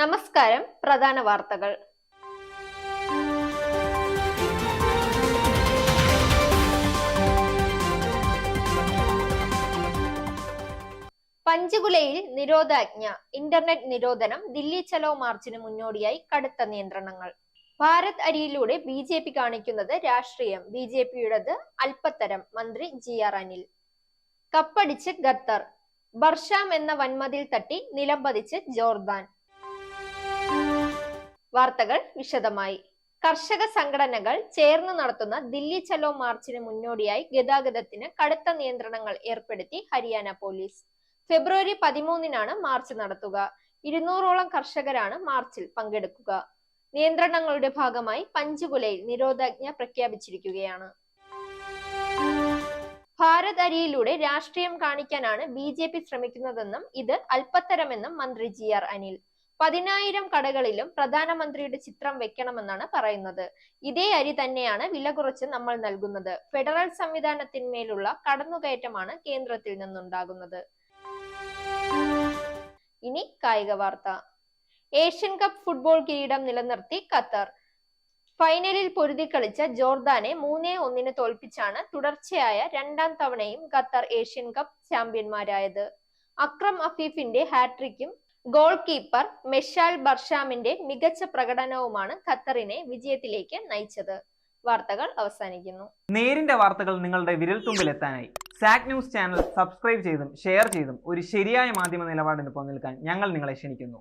നമസ്കാരം പ്രധാന വാർത്തകൾ. പഞ്ചകുലയിൽ നിരോധാജ്ഞ ഇന്റർനെറ്റ് നിരോധനം ദില്ലി ചലോ മാർച്ചിന് മുന്നോടിയായി കടുത്ത നിയന്ത്രണങ്ങൾ. ഭാരത് അരിയിലൂടെ ബി ജെ പി കാണിക്കുന്നത് രാഷ്ട്രീയം ബി ജെ പിയുടേത് അല്പത്തരം മന്ത്രി ജി ആർ അനിൽ. കപ്പടിച്ച് ഖത്തർ ബർഷാം എന്ന വൻമതിൽ തട്ടി നിലംപതിച്ച് ജോർദാൻ. വാർത്തകൾ വിശദമായി. കർഷക സംഘടനകൾ ചേർന്ന് നടത്തുന്ന ദില്ലി ചലോ മാർച്ചിന് മുന്നോടിയായി ഗതാഗതത്തിന് കടുത്ത നിയന്ത്രണങ്ങൾ ഏർപ്പെടുത്തി ഹരിയാന പോലീസ്. ഫെബ്രുവരി പതിമൂന്നിനാണ് മാർച്ച് നടത്തുക. ഇരുന്നൂറോളം കർഷകരാണ് മാർച്ചിൽ പങ്കെടുക്കുക. നിയന്ത്രണങ്ങളുടെ ഭാഗമായി പഞ്ചകുലയിൽ നിരോധാജ്ഞ പ്രഖ്യാപിച്ചിരിക്കുകയാണ്. ഭാരത് അരിയിലൂടെ രാഷ്ട്രീയം കാണിക്കാനാണ് ബി ജെ പി ശ്രമിക്കുന്നതെന്നും ഇത് അല്പത്തരമെന്നും മന്ത്രി ജി ആർ അനിൽ. പതിനായിരം കടകളിലും പ്രധാനമന്ത്രിയുടെ ചിത്രം വെക്കണമെന്നാണ് പറയുന്നത്. ഇതേ അരി തന്നെയാണ് വില കുറച്ച് നമ്മൾ നൽകുന്നത്. ഫെഡറൽ സംവിധാനത്തിന്മേലുള്ള കടന്നുകയറ്റമാണ് കേന്ദ്രത്തിൽ നിന്നുണ്ടാകുന്നത്. ഇനി കായിക വാർത്ത. ഏഷ്യൻ കപ്പ് ഫുട്ബോൾ കിരീടം നിലനിർത്തി ഖത്തർ. ഫൈനലിൽ പൊരുതി കളിച്ച ജോർദാനെ മൂന്നേ ഒന്നിന് തോൽപ്പിച്ചാണ് തുടർച്ചയായ രണ്ടാം തവണയും ഖത്തർ ഏഷ്യൻ കപ്പ് ചാമ്പ്യന്മാരായത്. അക്രം അഫീഫിന്റെ ഹാട്രിക്കും ഗോൾ കീപ്പർ മെഷാൽ ബർഷാമിന്റെ മികച്ച പ്രകടനവുമാണ് ഖത്തറിനെ വിജയത്തിലേക്ക് നയിച്ചത്. വാർത്തകൾ അവസാനിക്കുന്നു. നേരിന്റെ വാർത്തകൾ നിങ്ങളുടെ വിരൽത്തുമ്പിൽ എത്താനായി സാക് ന്യൂസ് ചാനൽ സബ്സ്ക്രൈബ് ചെയ്തും ഷെയർ ചെയ്തും ഒരു ശരിയായ മാധ്യമ നിലപാടിന് പങ്കെടുക്കാൻ ഞങ്ങൾ നിങ്ങളെ ക്ഷണിക്കുന്നു.